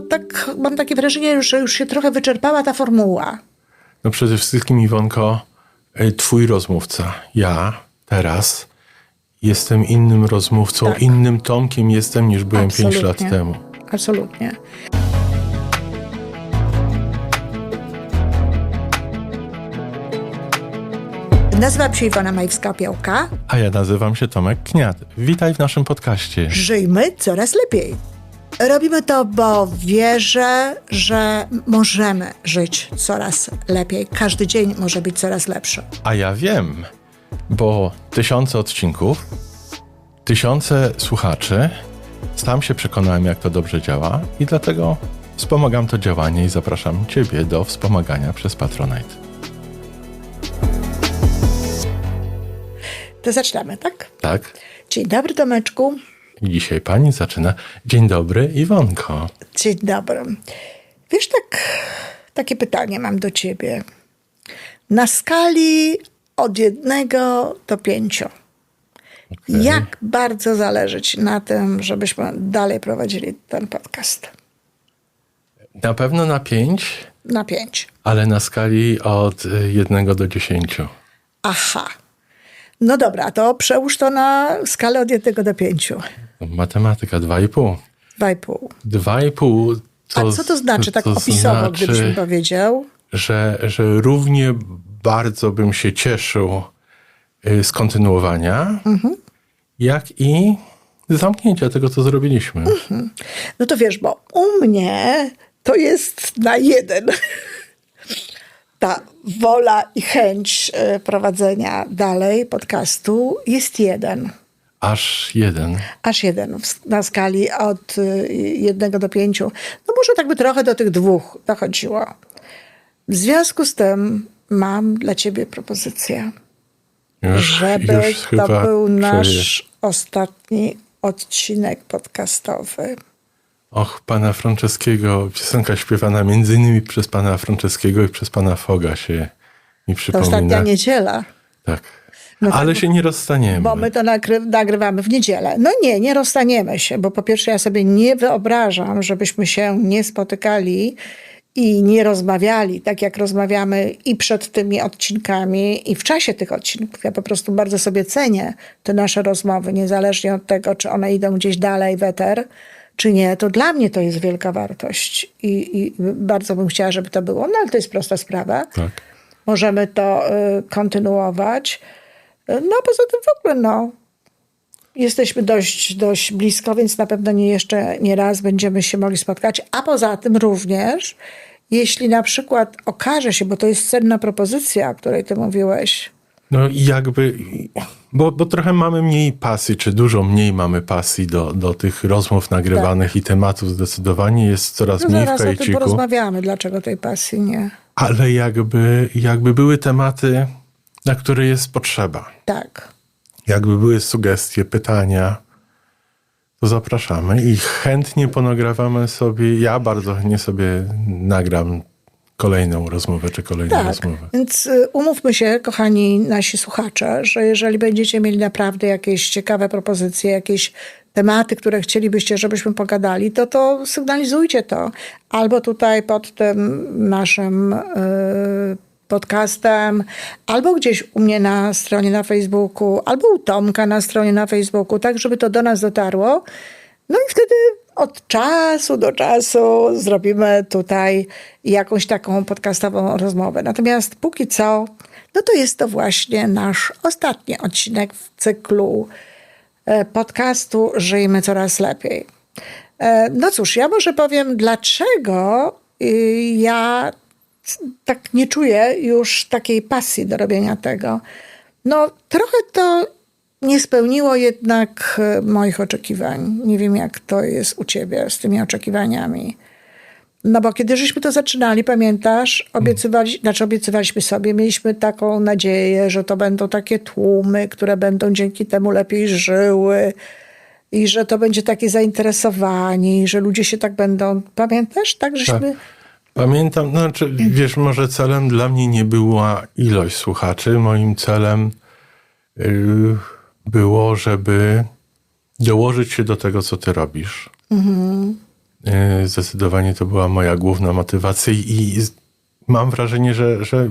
no tak mam takie wrażenie, że już się trochę wyczerpała ta formuła. No przede wszystkim, Iwonko, y, twój rozmówca, ja teraz jestem innym rozmówcą, Tak. innym Tomkiem jestem niż byłem pięć lat Absolutnie. temu. Absolutnie. Nazywam się Iwona Majwska-Piołka. A ja nazywam się Tomek Kniat. Witaj w naszym podcaście. Żyjmy coraz lepiej. Robimy to, bo wierzę, że możemy żyć coraz lepiej. Każdy dzień może być coraz lepszy. A ja wiem, bo tysiące odcinków, tysiące słuchaczy, sam się przekonałem, jak to dobrze działa i dlatego wspomagam to działanie i zapraszam Ciebie do wspomagania przez Patronite. To zaczynamy, tak? Tak? Dzień dobry, Tomeczku. I dzisiaj Pani zaczyna. Dzień dobry, Iwonko. Dzień dobry. Wiesz, tak, takie pytanie mam do ciebie. Na skali od jednego do pięciu. Jak bardzo zależy ci na tym, żebyśmy dalej prowadzili ten podcast? Na pewno na pięć, Na pięć. ale na skali od y, jednego do dziesięciu. Aha. No dobra, to przełóż to na skalę od jednego do pięciu. Matematyka dwa i pół. Dwa i pół. Dwa i pół to A co to znaczy, tak to opisowo, znaczy, gdybyś mi powiedział? że, że równie bardzo bym się cieszył y, z kontynuowania, Mhm. jak i zamknięcia tego, co zrobiliśmy. No to wiesz, bo u mnie to jest na jeden. Ta wola i chęć e, prowadzenia dalej podcastu jest jeden. Aż jeden. Aż jeden na skali od y, jednego do pięciu. No może tak by trochę do tych dwóch dochodziło. W związku z tym mam dla ciebie propozycję, Już, żeby już to był nasz ostatni odcinek podcastowy. Och, pana Franceskiego, piosenka śpiewana między innymi przez pana Franceskiego i przez pana Foga się mi To przypomina. ostatnia niedziela. Tak. No tak, Ale bo- się nie rozstaniemy. Bo my to nagry- nagrywamy w niedzielę. No nie, nie rozstaniemy się, bo po pierwsze ja sobie nie wyobrażam, żebyśmy się nie spotykali i nie rozmawiali tak, jak rozmawiamy i przed tymi odcinkami, i w czasie tych odcinków. Ja po prostu bardzo sobie cenię te nasze rozmowy, niezależnie od tego, czy one idą gdzieś dalej w eter, czy nie. To dla mnie to jest wielka wartość i, i bardzo bym chciała, żeby to było. No ale to jest prosta sprawa Tak. możemy to y, kontynuować. Y, No, poza tym w ogóle, no, jesteśmy dość, dość blisko, więc na pewno nie jeszcze nie raz będziemy się mogli spotkać. A poza tym również, jeśli na przykład okaże się, bo to jest cenna propozycja, o której ty mówiłeś, No i jakby, bo, bo trochę mamy mniej pasji, czy dużo mniej mamy pasji do, do tych rozmów nagrywanych i tematów zdecydowanie jest coraz no mniej w zaraz o tym kajeciku. porozmawiamy, dlaczego tej pasji nie. Ale jakby, jakby były tematy, na które jest potrzeba, Tak. jakby były sugestie, pytania, to zapraszamy i chętnie ponagrawamy sobie, ja bardzo chętnie sobie nagram kolejną rozmowę, czy kolejną Tak, rozmowę. więc y, umówmy się, kochani nasi słuchacze, że jeżeli będziecie mieli naprawdę jakieś ciekawe propozycje, jakieś tematy, które chcielibyście, żebyśmy pogadali, to to sygnalizujcie to. Albo tutaj pod tym naszym y, podcastem, albo gdzieś u mnie na stronie na Facebooku, albo u Tomka na stronie na Facebooku, tak żeby to do nas dotarło. No i wtedy od czasu do czasu zrobimy tutaj jakąś taką podcastową rozmowę. Natomiast póki co, no to jest to właśnie nasz ostatni odcinek w cyklu e, podcastu Żyjmy Coraz Lepiej. E, No cóż, ja może powiem, dlaczego y, ja tak nie czuję już takiej pasji do robienia tego. No, trochę to nie spełniło jednak e, moich oczekiwań. Nie wiem, jak to jest u ciebie z tymi oczekiwaniami. No bo kiedy żeśmy to zaczynali, pamiętasz, obiecywali, znaczy obiecywaliśmy sobie, mieliśmy taką nadzieję, że to będą takie tłumy, które będą dzięki temu lepiej żyły i że to będzie takie zainteresowanie, że ludzie się tak będą, pamiętasz? Tak, żeśmy... Pamiętam, znaczy, wiesz, może celem dla mnie nie była ilość słuchaczy. Moim celem y, było, żeby dołożyć się do tego, co ty robisz. Yy, Zdecydowanie to była moja główna motywacja i- mam wrażenie, że, że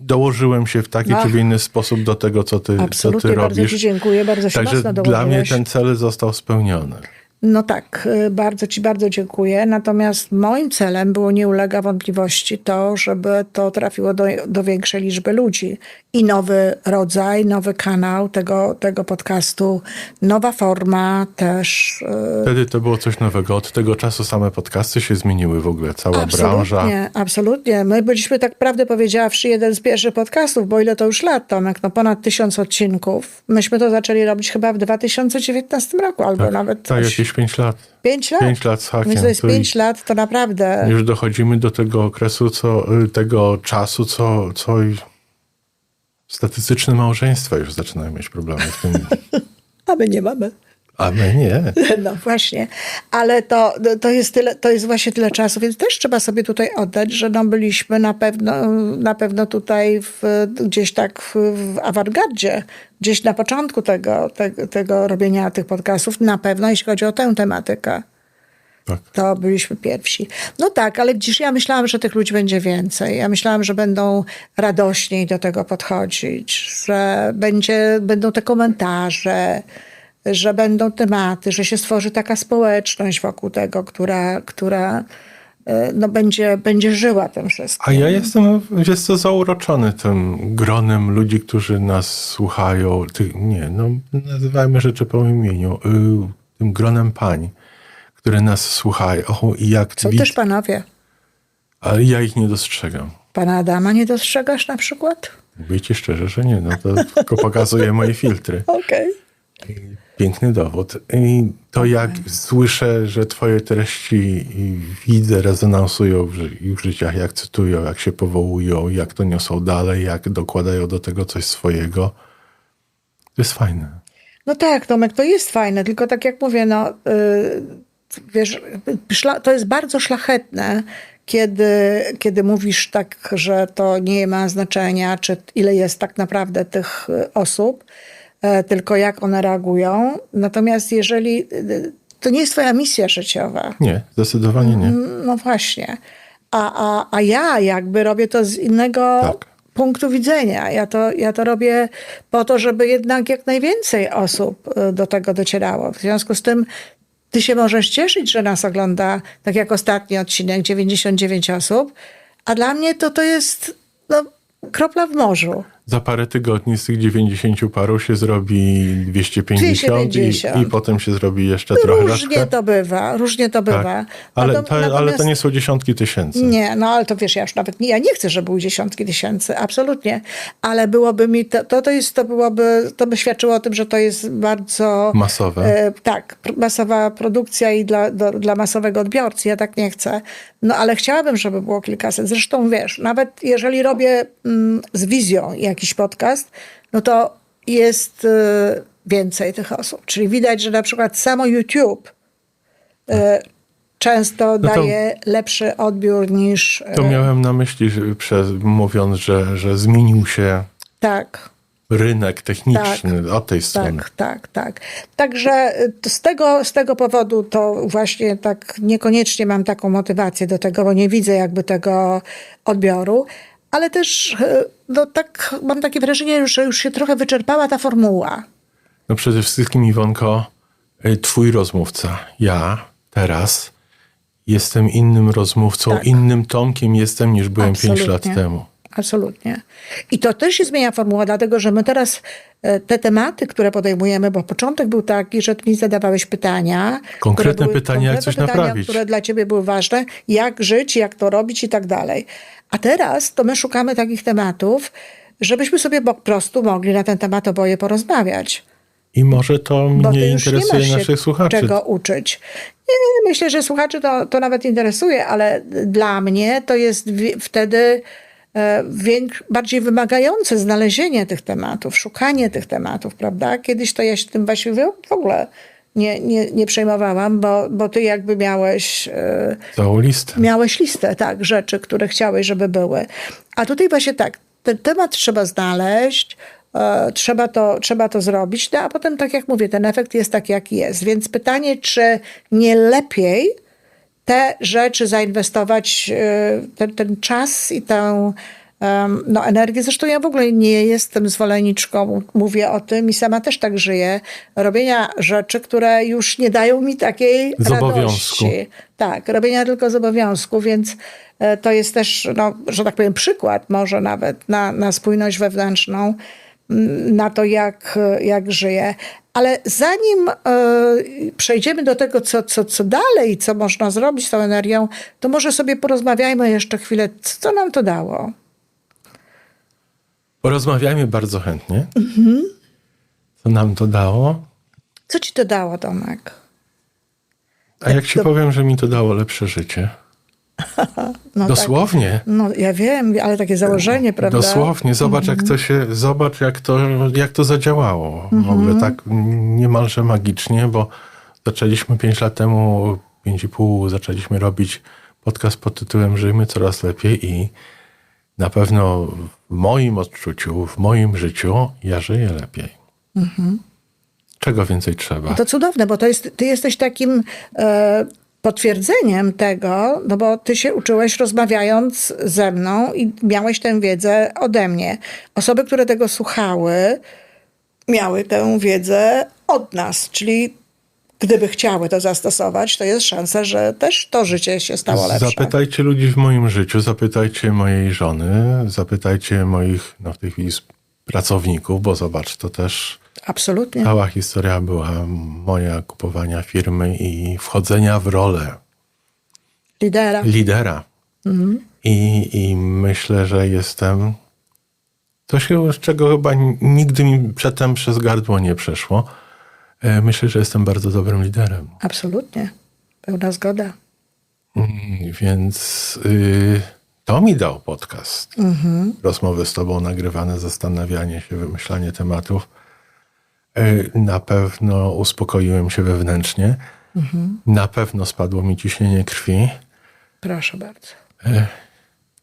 dołożyłem się w taki Ach. czy w inny sposób do tego, co ty, co ty Absolutnie, bardzo robisz. Ci dziękuję, bardzo się Także mocno dla mnie ten cel został spełniony. No tak, y, bardzo Ci bardzo dziękuję. Natomiast moim celem było, nie ulega wątpliwości, to, żeby to trafiło do, do większej liczby ludzi. I nowy rodzaj, nowy kanał tego, tego podcastu, nowa forma też. y, Wtedy to było coś nowego. Od tego czasu same podcasty się zmieniły w ogóle, cała branża. Absolutnie, absolutnie. My byliśmy, tak prawdę powiedziawszy, jeden z pierwszych podcastów, bo ile to już lat, Tomek, no ponad tysiąc odcinków. Myśmy to zaczęli robić chyba w 2019 roku, albo nawet Tak, coś- jakieś 5 lat. pięć lat. pięć lat z hakiem, to i- pięć lat, to naprawdę... Już dochodzimy do tego okresu, co, y, tego czasu, co, co statystyczne małżeństwa już zaczynają mieć problemy z tym. A my nie mamy. A my nie. No właśnie, ale to, to, jest tyle, to jest właśnie tyle czasu, więc też trzeba sobie tutaj oddać, że no byliśmy na pewno, na pewno tutaj w, gdzieś tak w, w awangardzie, gdzieś na początku tego, tego, tego robienia tych podcastów, na pewno jeśli chodzi o tę tematykę. Tak. To byliśmy pierwsi. No tak, ale dziś ja myślałam, że tych ludzi będzie więcej. Ja myślałam, że będą radośniej do tego podchodzić, że będzie, będą te komentarze, że będą tematy, że się stworzy taka społeczność wokół tego, która, która e, no, będzie, będzie żyła tym wszystkim. A ja jestem, wiesz co, zauroczony tym gronem ludzi, którzy nas słuchają. Ty, nie, no nazywajmy rzeczy po imieniu. Y, tym gronem pań, które nas słuchają. I jak Są też panowie. Ale ja ich nie dostrzegam. Pana Adama nie dostrzegasz na przykład? Mówię ci szczerze, że nie. No to tylko pokazuję moje filtry. Okej. Piękny dowód. I to jak słyszę, że twoje treści widzę, rezonansują w, ży- ich życiach, jak cytują, jak się powołują, jak to niosą dalej, jak dokładają do tego coś swojego. To jest fajne. No tak, Tomek, to jest fajne, tylko tak jak mówię, no y, wiesz, szla, to jest bardzo szlachetne, kiedy, kiedy mówisz tak, że to nie ma znaczenia, czy ile jest tak naprawdę tych y, osób, tylko jak one reagują. Natomiast jeżeli y, to nie jest twoja misja życiowa, Nie, zdecydowanie nie. no właśnie. A, a, a ja jakby robię to z innego Tak. punktu widzenia. Ja to, ja to robię po to, żeby jednak jak najwięcej osób y, do tego docierało. W związku z tym ty się możesz cieszyć, że nas ogląda, tak jak ostatni odcinek, 99 osób, a dla mnie to to jest no, kropla w morzu. Za parę tygodni z tych 90 paru się zrobi 250, 250. I, i potem się zrobi jeszcze trochę Różnie to bywa, różnie to bywa. Tak. Ale, Natom- to, ale to natomiast- nie są dziesiątki tysięcy. Nie, no ale to wiesz, ja już nawet nie, ja nie chcę, żeby były dziesiątki tysięcy, absolutnie. Ale byłoby mi, to, to, to jest, to byłoby, to by świadczyło o tym, że to jest bardzo... Masowe. E, tak, masowa produkcja i dla, do, dla masowego odbiorcy. Ja tak nie chcę. No ale chciałabym, żeby było kilkaset. Zresztą wiesz, nawet jeżeli robię mm, z wizją jakiś podcast, no to jest e, więcej tych osób. Czyli widać, że na przykład samo YouTube e, często No to- daje lepszy odbiór niż. e, To miałem na myśli, przez, mówiąc, że, że zmienił się Tak, rynek techniczny od tej strony. tak, tak, tak. Także y, z tego, z tego powodu to właśnie tak niekoniecznie mam taką motywację do tego, bo nie widzę jakby tego odbioru. Ale też y, no tak mam takie wrażenie, że już się trochę wyczerpała ta formuła. No przede wszystkim, Iwonko, y, twój rozmówca, ja teraz jestem innym rozmówcą, Tak. innym Tomkiem jestem niż byłem pięć lat Absolutnie. temu. Absolutnie. I to też się zmienia formuła, dlatego że my teraz e, te tematy, które podejmujemy, bo początek był taki, że ty mi zadawałeś pytania. Konkretne były- pytania, jak konkretne coś pytania, naprawić. które dla ciebie były ważne, jak żyć, jak to robić i tak dalej. A teraz to my szukamy takich tematów, żebyśmy sobie po prostu mogli na ten temat oboje porozmawiać. I może to Bo mnie nie interesuje się naszych słuchaczy. czego uczyć. Nie, myślę, że słuchaczy to, to nawet interesuje, ale dla mnie to jest wtedy bardziej wymagające znalezienie tych tematów, szukanie tych tematów, prawda? Kiedyś to ja się tym właściwie w ogóle nie, nie, nie przejmowałam, bo, bo ty jakby miałeś... e, Całą listę. Miałeś listę, tak, rzeczy, które chciałeś, żeby były. A tutaj właśnie tak, ten temat trzeba znaleźć, e, trzeba, to, trzeba to zrobić, no a potem, tak jak mówię, ten efekt jest taki, jaki jest. Więc pytanie, czy nie lepiej te rzeczy zainwestować, e, ten, ten czas i tę no, energię. Zresztą ja w ogóle nie jestem zwolenniczką, mówię o tym i sama też tak żyję, robienia rzeczy, które już nie dają mi takiej Z radości. Tak, robienia tylko z obowiązku, więc e, to jest też, no, że tak powiem, przykład może nawet na, na spójność wewnętrzną, na to, jak, jak żyję. Ale zanim e, przejdziemy do tego, co, co, co dalej, co można zrobić z tą energią, to może sobie porozmawiajmy jeszcze chwilę, co nam to dało. Porozmawiajmy bardzo chętnie. Mhm. Co nam to dało? Co ci to dało, Tomek? A jak ci to- powiem, że mi to dało lepsze życie? No Dosłownie. Tak, no ja wiem, ale takie założenie, prawda? Mhm. Dosłownie. Zobacz, jak to się, zobacz, jak to, jak to zadziałało. W Mhm. ogóle tak niemalże magicznie, bo zaczęliśmy 5 lat temu, 5,5 zaczęliśmy robić podcast pod tytułem Żyjmy coraz lepiej i na pewno w moim odczuciu, w moim życiu ja żyję lepiej. Czego więcej trzeba? No To cudowne, bo to jest, ty jesteś takim e, potwierdzeniem tego, no bo ty się uczyłeś rozmawiając ze mną i miałeś tę wiedzę ode mnie. Osoby, które tego słuchały, miały tę wiedzę od nas, czyli gdyby chciały to zastosować, to jest szansa, że też to życie się stało lepsze. Zapytajcie ludzi w moim życiu, zapytajcie mojej żony, zapytajcie moich, no w tej chwili pracowników, bo zobacz, to też Absolutnie. cała historia była moja kupowania firmy i wchodzenia w rolę Lidera. lidera. I, I myślę, że jestem coś, z czego chyba nigdy mi przedtem przez gardło nie przeszło. E, Myślę, że jestem bardzo dobrym liderem. Absolutnie. Pełna zgoda. Mm, Więc y, to mi dał podcast. Rozmowy z tobą, nagrywane, zastanawianie się, wymyślanie tematów. Y, na pewno uspokoiłem się wewnętrznie. Na pewno spadło mi ciśnienie krwi. Proszę bardzo.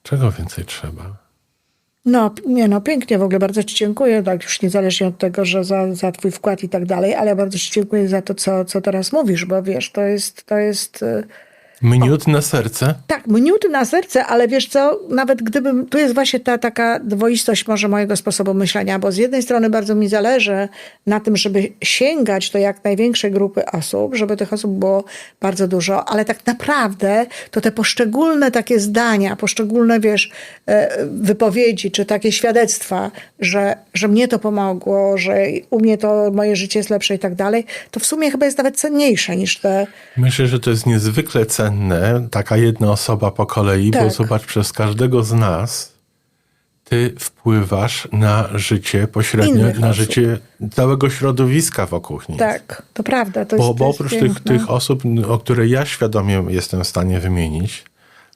Czego więcej trzeba? No, nie no, pięknie w ogóle, bardzo Ci dziękuję, tak już niezależnie od tego, że za, za Twój wkład i tak dalej, ale bardzo Ci dziękuję za to, co, co teraz mówisz, bo wiesz, to jest, to jest, Mniut na serce. tak, mniuty na serce, ale wiesz co, nawet gdybym, tu jest właśnie ta taka dwoistość może mojego sposobu myślenia, bo z jednej strony bardzo mi zależy na tym, żeby sięgać do jak największej grupy osób, żeby tych osób było bardzo dużo, ale tak naprawdę to te poszczególne takie zdania, poszczególne, wiesz, e, wypowiedzi, czy takie świadectwa, że, że mnie to pomogło, że u mnie to moje życie jest lepsze i tak dalej, to w sumie chyba jest nawet cenniejsze niż te Myślę, że to jest niezwykle cenne, taka jedna osoba po kolei, bo Tak. zobacz, przez każdego z nas ty wpływasz na życie pośrednio, Innych na osób. życie całego środowiska wokół nich. Tak, to prawda. To Bo, jest, bo to jest oprócz tych, tych osób, o które ja świadomie jestem w stanie wymienić,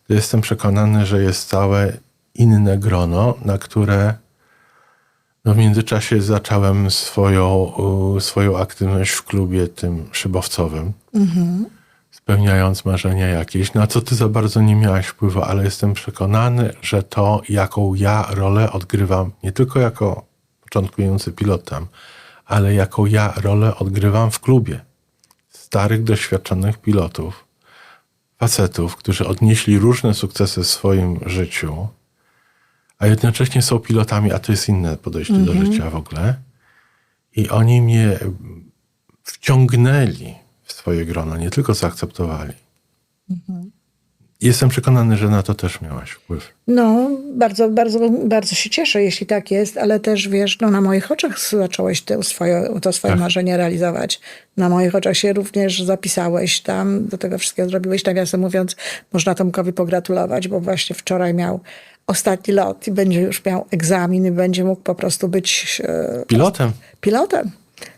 to jestem przekonany, że jest całe inne grono, na które no w międzyczasie zacząłem swoją, swoją aktywność w klubie tym szybowcowym, spełniając marzenia jakieś, na co ty za bardzo nie miałaś wpływu, ale jestem przekonany, że to, jaką ja rolę odgrywam, nie tylko jako początkujący pilot tam, ale jaką ja rolę odgrywam w klubie. Starych, doświadczonych pilotów, facetów, którzy odnieśli różne sukcesy w swoim życiu, a jednocześnie są pilotami, a to jest inne podejście do życia w ogóle. I oni mnie wciągnęli swoje grono, nie tylko zaakceptowali. Jestem przekonany, że na to też miałaś wpływ. No, bardzo, bardzo, bardzo się cieszę, jeśli tak jest, ale też wiesz, no, na moich oczach zacząłeś to swoje, to swoje Tak. marzenie realizować. Na moich oczach się również zapisałeś tam, do tego wszystkiego zrobiłeś. Nawiasem mówiąc, można Tomkowi pogratulować, bo właśnie wczoraj miał ostatni lot i będzie już miał egzamin i będzie mógł po prostu być e, Pilotem. pilotem.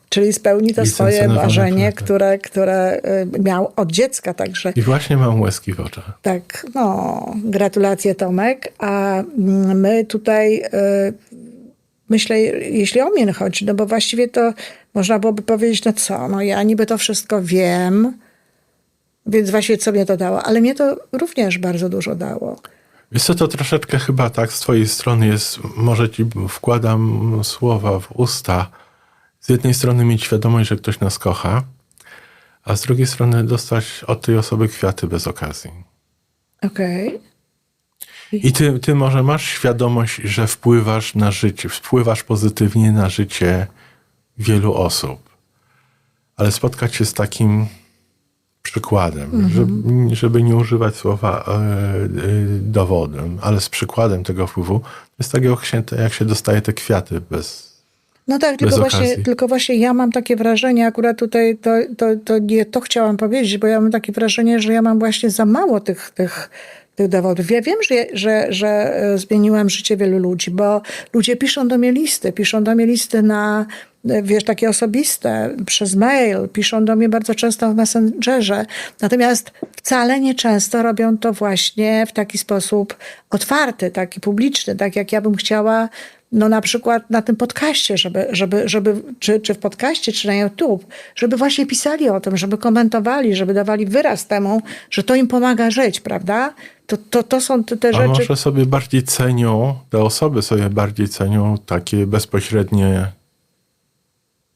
Czyli spełni to swoje marzenie, które, które e, miał od dziecka, także I właśnie mam łezki w oczach. tak, no, gratulacje Tomek. A mm, my tutaj, y, myślę, jeśli o mnie chodzi, no bo właściwie to można byłoby powiedzieć, no co, no ja niby to wszystko wiem, więc właściwie co mnie to dało, ale mnie to również bardzo dużo dało. Wiesz co, to troszeczkę chyba tak z twojej strony jest, może ci wkładam słowa w usta. Z jednej strony mieć świadomość, że ktoś nas kocha, a z drugiej strony dostać od tej osoby kwiaty bez okazji. Okej. I ty, ty może masz świadomość, że wpływasz na życie, wpływasz pozytywnie na życie wielu osób. Ale spotkać się z takim przykładem, żeby, żeby nie używać słowa e, dowodem, ale z przykładem tego wpływu, to jest tak jak się, jak się dostaje te kwiaty bez... No tak, tylko właśnie, tylko właśnie ja mam takie wrażenie, akurat tutaj to, to, to nie to chciałam powiedzieć, bo ja mam takie wrażenie, że ja mam właśnie za mało tych, tych, tych dowodów. Ja wiem, że, że, że e, zmieniłam życie wielu ludzi, bo ludzie piszą do mnie listy, piszą do mnie listy na, e, wiesz, takie osobiste, przez mail, piszą do mnie bardzo często w Messengerze. Natomiast wcale nie często robią to właśnie w taki sposób otwarty, taki publiczny, tak jak ja bym chciała no na przykład na tym podcaście, żeby, żeby, żeby czy, czy w podcaście, czy na YouTube, żeby właśnie pisali o tym, żeby komentowali, żeby dawali wyraz temu, że to im pomaga żyć, prawda? To, to, to są te, te A rzeczy. może sobie bardziej cenią, te osoby sobie bardziej cenią takie bezpośrednie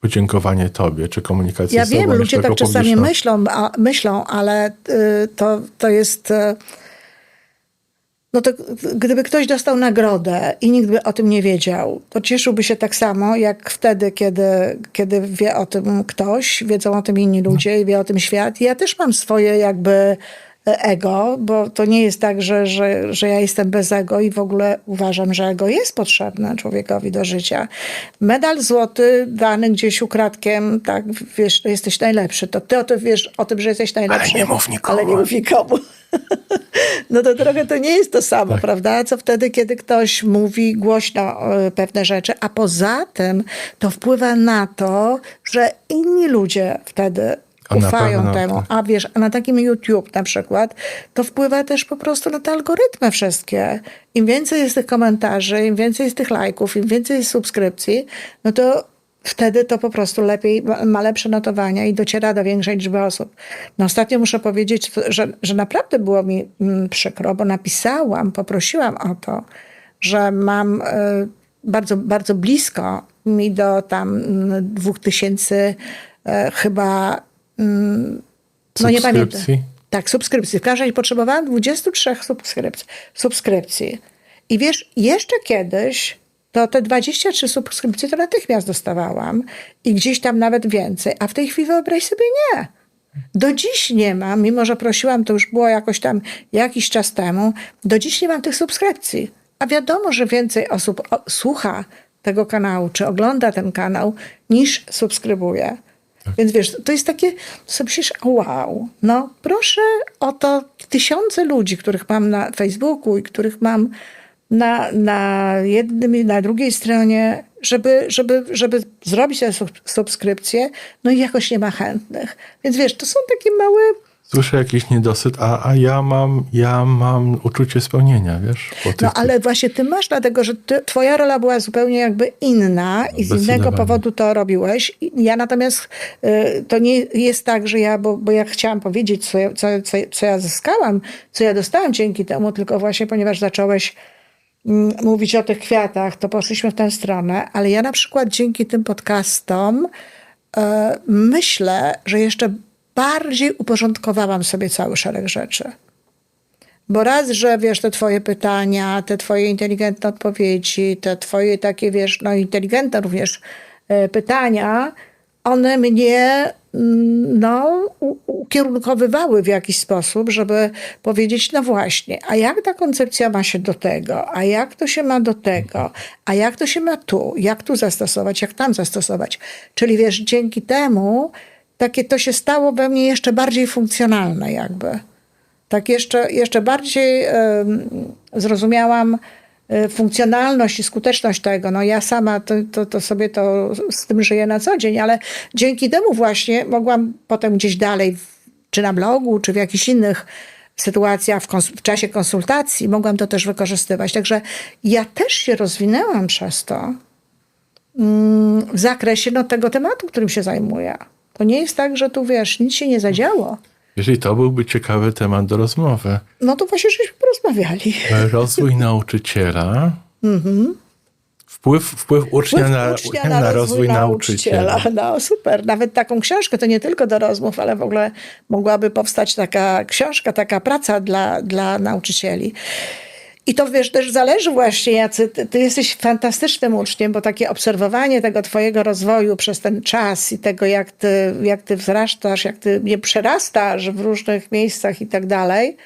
podziękowanie tobie, czy komunikację Ja z tobą. wiem, ludzie tak czasami publiczną. myślą, a, myślą, ale y, to, to jest. y, No to gdyby ktoś dostał nagrodę i nikt by o tym nie wiedział, to cieszyłby się tak samo, jak wtedy, kiedy, kiedy wie o tym ktoś, wiedzą o tym inni ludzie i wie o tym świat. Ja też mam swoje jakby ego, bo to nie jest tak, że, że, że ja jestem bez ego i w ogóle uważam, że ego jest potrzebne człowiekowi do życia. Medal złoty dany gdzieś ukradkiem, tak, wiesz, jesteś najlepszy, to ty o tym wiesz o tym, że jesteś najlepszy. nie mów nikomu. Ale nie mów nikomu. No to trochę to nie jest to samo, prawda? Co wtedy, kiedy ktoś mówi głośno e, pewne rzeczy, a poza tym to wpływa na to, że inni ludzie wtedy ufają pewno, temu. A wiesz, a na takim YouTube na przykład, to wpływa też po prostu na te algorytmy wszystkie. Im więcej jest tych komentarzy, im więcej jest tych lajków, im więcej jest subskrypcji, no to wtedy to po prostu lepiej, ma- lepsze notowania i dociera do większej liczby osób. No ostatnio muszę powiedzieć, że, że naprawdę było mi mm, przykro, bo napisałam, poprosiłam o to, że mam e, bardzo, bardzo blisko mi do tam mm, dwóch tysięcy e, chyba no nie pamiętam. Tak, subskrypcji. W każdym razie potrzebowałam 23 subskrypcji. subskrypcji. I wiesz, jeszcze kiedyś to te 23 subskrypcje to natychmiast dostawałam i gdzieś tam nawet więcej, a w tej chwili wyobraź sobie nie. Do dziś nie mam, mimo że prosiłam, to już było jakoś tam jakiś czas temu, do dziś nie mam tych subskrypcji. A wiadomo, że więcej osób słucha tego kanału, czy ogląda ten kanał, niż subskrybuje. Więc wiesz, to jest takie, sobie myślisz, wow, no proszę o to tysiące ludzi, których mam na Facebooku i których mam na, na jednym i na drugiej stronie, żeby, żeby, żeby zrobić tę sub- subskrypcję, no i jakoś nie ma chętnych. Więc wiesz, to są takie małe, Słyszę jakiś niedosyt, a, a ja mam ja mam uczucie spełnienia, wiesz? No ale właśnie ty masz, dlatego że ty, twoja rola była zupełnie jakby inna i z innego powodu to robiłeś. Ja natomiast, y, to nie jest tak, że ja, bo, bo ja chciałam powiedzieć, co, ja- co, co, co ja zyskałam, co ja dostałam dzięki temu, tylko właśnie ponieważ zacząłeś mm, mówić o tych kwiatach, to poszliśmy w tę stronę, ale ja na przykład dzięki tym podcastom e, myślę, że jeszcze bardziej uporządkowałam sobie cały szereg rzeczy. Bo raz, że wiesz, te twoje pytania, te twoje inteligentne odpowiedzi, te twoje takie, wiesz, no inteligentne również e, pytania, one mnie mm, no, ukierunkowywały w jakiś sposób, żeby powiedzieć, no właśnie, a jak ta koncepcja ma się do tego, a jak to się ma do tego, a jak to się ma tu, jak tu zastosować, jak tam zastosować. Czyli wiesz, dzięki temu takie to się stało we mnie jeszcze bardziej funkcjonalne jakby tak jeszcze, jeszcze bardziej em, zrozumiałam e, funkcjonalność i skuteczność tego. No ja sama to, to, to sobie to z tym żyję na co dzień, ale dzięki temu właśnie mogłam potem gdzieś dalej, czy na blogu, czy w jakichś innych sytuacjach, w, w czasie konsultacji, mogłam to też wykorzystywać. Także ja też się rozwinęłam przez to mm, w zakresie no, tego tematu, którym się zajmuję. To nie jest tak, że tu wiesz, nic się nie zadziało. Jeżeli to byłby ciekawy temat do rozmowy. No to właśnie żeśmy porozmawiali. Rozwój nauczyciela Wpływ, wpływ ucznia, Wpływ na, ucznia na, rozwój nauczyciela. No super, nawet taką książkę, to nie tylko do rozmów, ale w ogóle mogłaby powstać taka książka, taka praca dla, dla nauczycieli. I to wiesz, też zależy właśnie, Jacy, ty, ty jesteś fantastycznym uczniem, bo takie obserwowanie tego twojego rozwoju przez ten czas i tego, jak ty, jak ty wzrastasz, jak ty mnie przerastasz w różnych miejscach i tak dalej,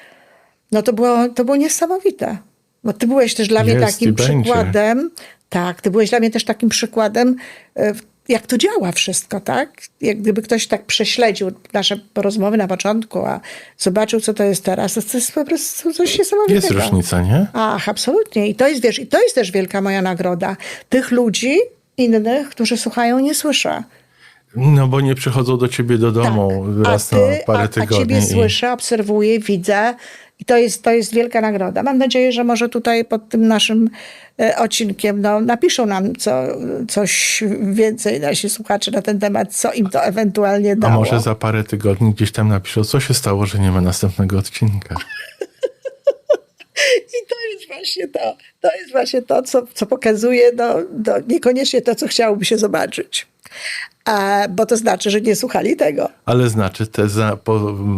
no to było, to było niesamowite. Bo ty byłeś też dla mnie Jest takim przykładem, tak, ty byłeś dla mnie też takim przykładem, e, jak to działa wszystko, tak? Jak gdyby ktoś tak prześledził nasze rozmowy na początku, a zobaczył, co to jest teraz, to to jest po prostu coś niesamowitego. Jest różnica, nie? Ach, absolutnie. I to jest, wiesz, i to jest też wielka moja nagroda. Tych ludzi innych, którzy słuchają, nie słyszę. No bo nie przychodzą do ciebie do domu Tak. raz a na ty, parę a, a tygodni. ciebie i- słyszę, obserwuję, widzę i to jest, to jest wielka nagroda. Mam nadzieję, że może tutaj pod tym naszym e, odcinkiem no, napiszą nam co, coś więcej nasi słuchacze na ten temat, co im to ewentualnie A dało. może za parę tygodni gdzieś tam napiszą, co się stało, że nie ma następnego odcinka. I to jest właśnie to. To jest właśnie to, co, co pokazuje no, no, niekoniecznie to, co chciałoby się zobaczyć. Bo to znaczy, że nie słuchali tego. Ale znaczy, te za,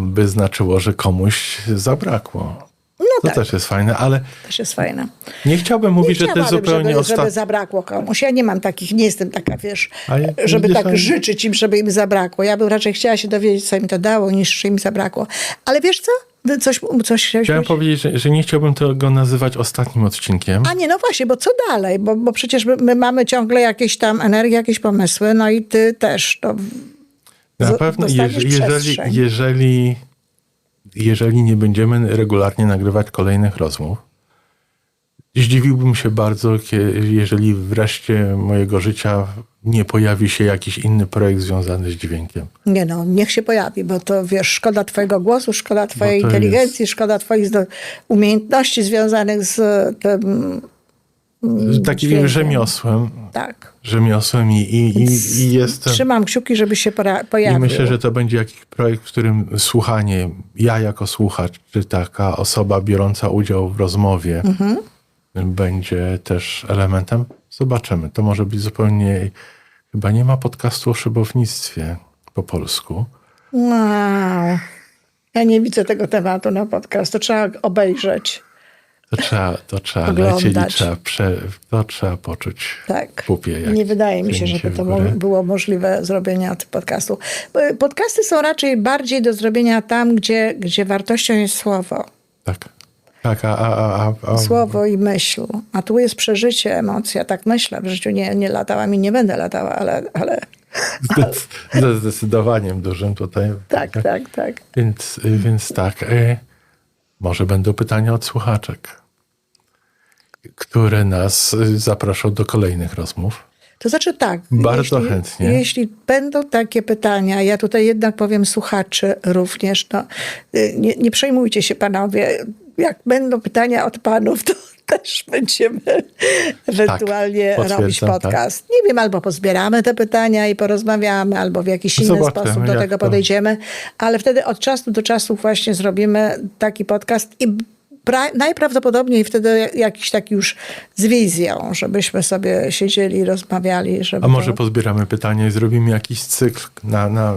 by znaczyło, że komuś zabrakło. No To tak, też jest fajne, ale też jest fajne. nie chciałbym mówić, że to jest zupełnie żeby, żeby ostatnie. zabrakło komuś. Ja nie mam takich, nie jestem taka, wiesz, ja- żeby tak ale- życzyć im, żeby im zabrakło. Ja bym raczej chciała się dowiedzieć, co im to dało, niż że im zabrakło. Ale wiesz co? Coś, coś Chciałem powiedzieć? powiedzieć, że, że nie chciałbym tego nazywać ostatnim odcinkiem. A nie, no właśnie, bo co dalej? Bo, bo przecież my, my mamy ciągle jakieś tam energię, jakieś pomysły, no i ty też. No, Na z- pewno, jeżeli, jeżeli, jeżeli, jeżeli nie będziemy regularnie nagrywać kolejnych rozmów, zdziwiłbym się bardzo, jeżeli wreszcie mojego życia nie pojawi się jakiś inny projekt związany z dźwiękiem. Nie no, niech się pojawi, bo to wiesz, szkoda twojego głosu, szkoda twojej to inteligencji, szkoda twoich umiejętności związanych z tym. Takim dźwiękiem. rzemiosłem, Tak. rzemiosłem i, i, i, i jestem... Trzymam kciuki, żeby się pora- I pojawił. myślę, że to będzie jakiś projekt, w którym słuchanie, ja jako słuchacz, czy taka osoba biorąca udział w rozmowie, Mhm. Będzie też elementem. Zobaczymy. To może być zupełnie. Chyba nie ma podcastu o szybownictwie po polsku. Wow. Ja nie widzę tego tematu na podcast, to trzeba obejrzeć. To trzeba, to trzeba Oglądać. lecieć trzeba, prze, to trzeba poczuć Tak. pupie. Nie wydaje mi się, żeby to było możliwe zrobienia podcastu. Podcasty są raczej bardziej do zrobienia tam, gdzie, gdzie wartością jest słowo. Tak. Tak, a, a, a, a, Słowo i myśl. A tu jest przeżycie, emocja. Tak myślę. W życiu nie, nie latałam i nie będę latała, ale, ale ze zdecydowaniem dużym tutaj. tak, tak, tak. Więc, y, więc tak, y, może będą pytania od słuchaczek, które nas y, zaproszą do kolejnych rozmów. To znaczy tak. Bardzo jeśli, chętnie. Jeśli będą takie pytania, ja tutaj jednak powiem słuchaczy również, no, nie, nie przejmujcie się panowie. Jak będą pytania od panów, to też będziemy ewentualnie Tak, robić podcast. Nie wiem, albo pozbieramy te pytania i porozmawiamy, albo w jakiś inny Zobaczymy, sposób do tego to- podejdziemy, ale wtedy od czasu do czasu właśnie zrobimy taki podcast i pra- najprawdopodobniej wtedy jakiś taki już z wizją, żebyśmy sobie siedzieli i rozmawiali. Żeby A może to... pozbieramy pytania i zrobimy jakiś cykl na, na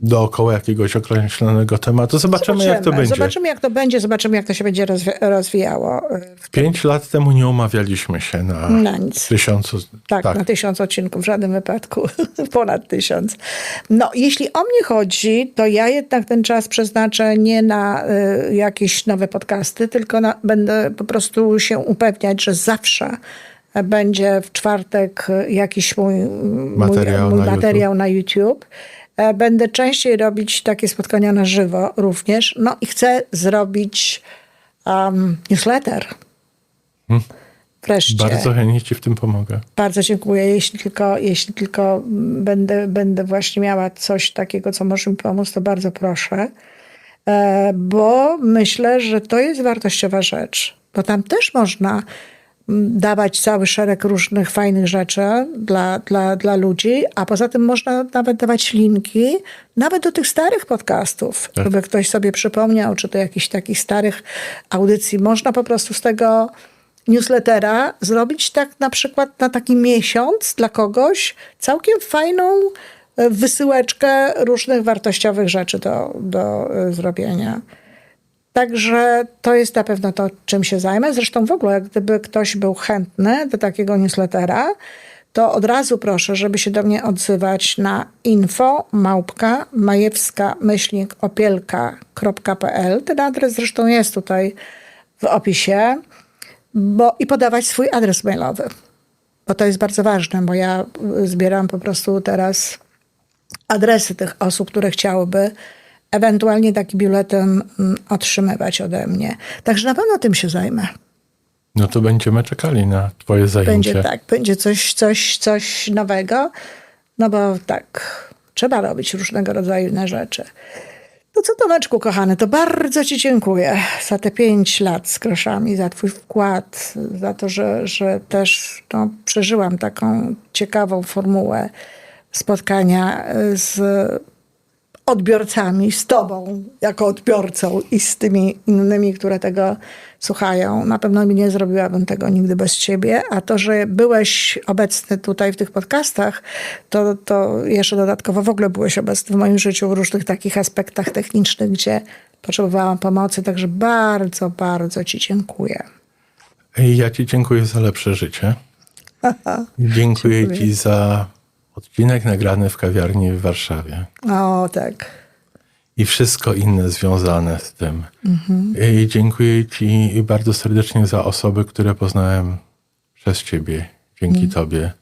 dookoła jakiegoś określonego tematu. Zobaczymy, jak to będzie. Zobaczymy, jak to będzie, zobaczymy, jak to się będzie rozwi- rozwijało. Pięć lat temu nie umawialiśmy się na, Na nic. tysiącu. Tak, na tysiąc odcinków, w żadnym wypadku. Ponad tysiąc. No, jeśli o mnie chodzi, to ja jednak ten czas przeznaczę nie na y, jakieś nowe podcasty, tylko na, będę po prostu się upewniać, że zawsze będzie w czwartek jakiś mój Materiał mój, mój na materiał na YouTube. E, Będę częściej robić takie spotkania na żywo również. No i chcę zrobić um, newsletter. Wreszcie. Bardzo chętnie ci w tym pomogę. Bardzo dziękuję. Jeśli tylko, jeśli tylko będę, będę właśnie miała coś takiego, co może mi pomóc, to bardzo proszę. E, Bo myślę, że to jest wartościowa rzecz. Bo tam też można dawać cały szereg różnych fajnych rzeczy dla, dla, dla ludzi, a poza tym można nawet dawać linki nawet do tych starych podcastów, Tak. żeby ktoś sobie przypomniał, czy do jakichś takich starych audycji. Można po prostu z tego newslettera zrobić tak na przykład na taki miesiąc dla kogoś całkiem fajną e, wysyłeczkę różnych wartościowych rzeczy do, do e, zrobienia. Także to jest na pewno to, czym się zajmę. Zresztą w ogóle, gdyby ktoś był chętny do takiego newslettera, to od razu proszę, żeby się do mnie odzywać na info małpka majewska opielka.pl. Ten adres zresztą jest tutaj w opisie. Bo, I podawać swój adres mailowy. Bo to jest bardzo ważne, bo ja zbieram po prostu teraz adresy tych osób, które chciałyby ewentualnie taki biuletyn mm, otrzymywać ode mnie. Także na pewno tym się zajmę. No to będziemy czekali na twoje zajęcie. Będzie tak, będzie coś, coś, coś nowego, no bo tak, trzeba robić różnego rodzaju inne rzeczy. No co Tomeczku, kochany, to bardzo ci dziękuję za te pięć lat z groszami, za twój wkład, za to, że, że też no, przeżyłam taką ciekawą formułę spotkania z odbiorcami, z tobą jako odbiorcą i z tymi innymi, które tego słuchają. Na pewno nie zrobiłabym tego nigdy bez ciebie, a to, że byłeś obecny tutaj w tych podcastach, to, to jeszcze dodatkowo w ogóle byłeś obecny w moim życiu w różnych takich aspektach technicznych, gdzie potrzebowałam pomocy, także bardzo, bardzo ci dziękuję. Ja ci dziękuję za lepsze życie. Dziękuję, Dziękuję. ci za odcinek nagrany w kawiarni w Warszawie. O, tak. i wszystko inne związane z tym. I dziękuję Ci bardzo serdecznie za osoby, które poznałem przez Ciebie, dzięki Tobie.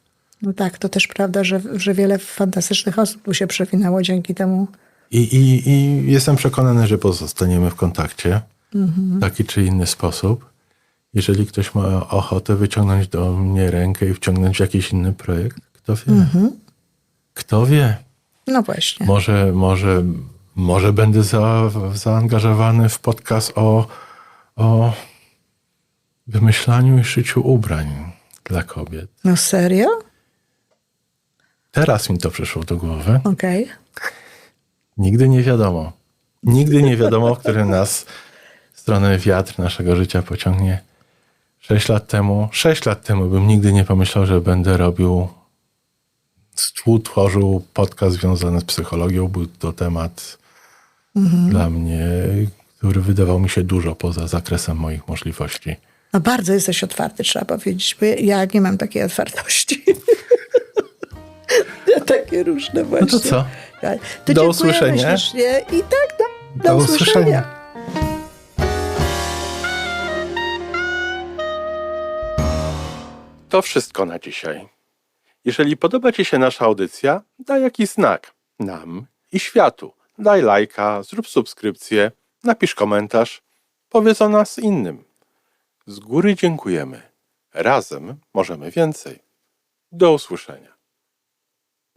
No tak, to też prawda, że, że wiele fantastycznych osób tu się przewinęło dzięki temu. I, i, I jestem przekonany, że pozostaniemy w kontakcie w taki czy inny sposób. Jeżeli ktoś ma ochotę wyciągnąć do mnie rękę i wciągnąć w jakiś inny projekt, kto wie? Kto wie? No właśnie. Może, może, może będę za, zaangażowany w podcast o, o wymyślaniu i szyciu ubrań dla kobiet. No serio? Teraz mi to przyszło do głowy. Okej. Nigdy nie wiadomo. Nigdy nie wiadomo, w którym nas stronę wiatr naszego życia pociągnie. Sześć lat temu, sześć lat temu bym nigdy nie pomyślał, że będę robił, współtworzył podcast związany z psychologią. Był to temat dla mnie, który wydawał mi się dużo poza zakresem moich możliwości. No bardzo jesteś otwarty, trzeba powiedzieć, bo ja nie mam takiej otwartości. ja takie różne właśnie. No to co? Do To dziękujemy usłyszenia. ślicznie I tak, do, do, Do usłyszenia. usłyszenia. To wszystko na dzisiaj. Jeżeli podoba Ci się nasza audycja, daj jakiś znak nam i światu. Daj lajka, zrób subskrypcję, napisz komentarz, powiedz o nas innym. Z góry dziękujemy. Razem możemy więcej. Do usłyszenia.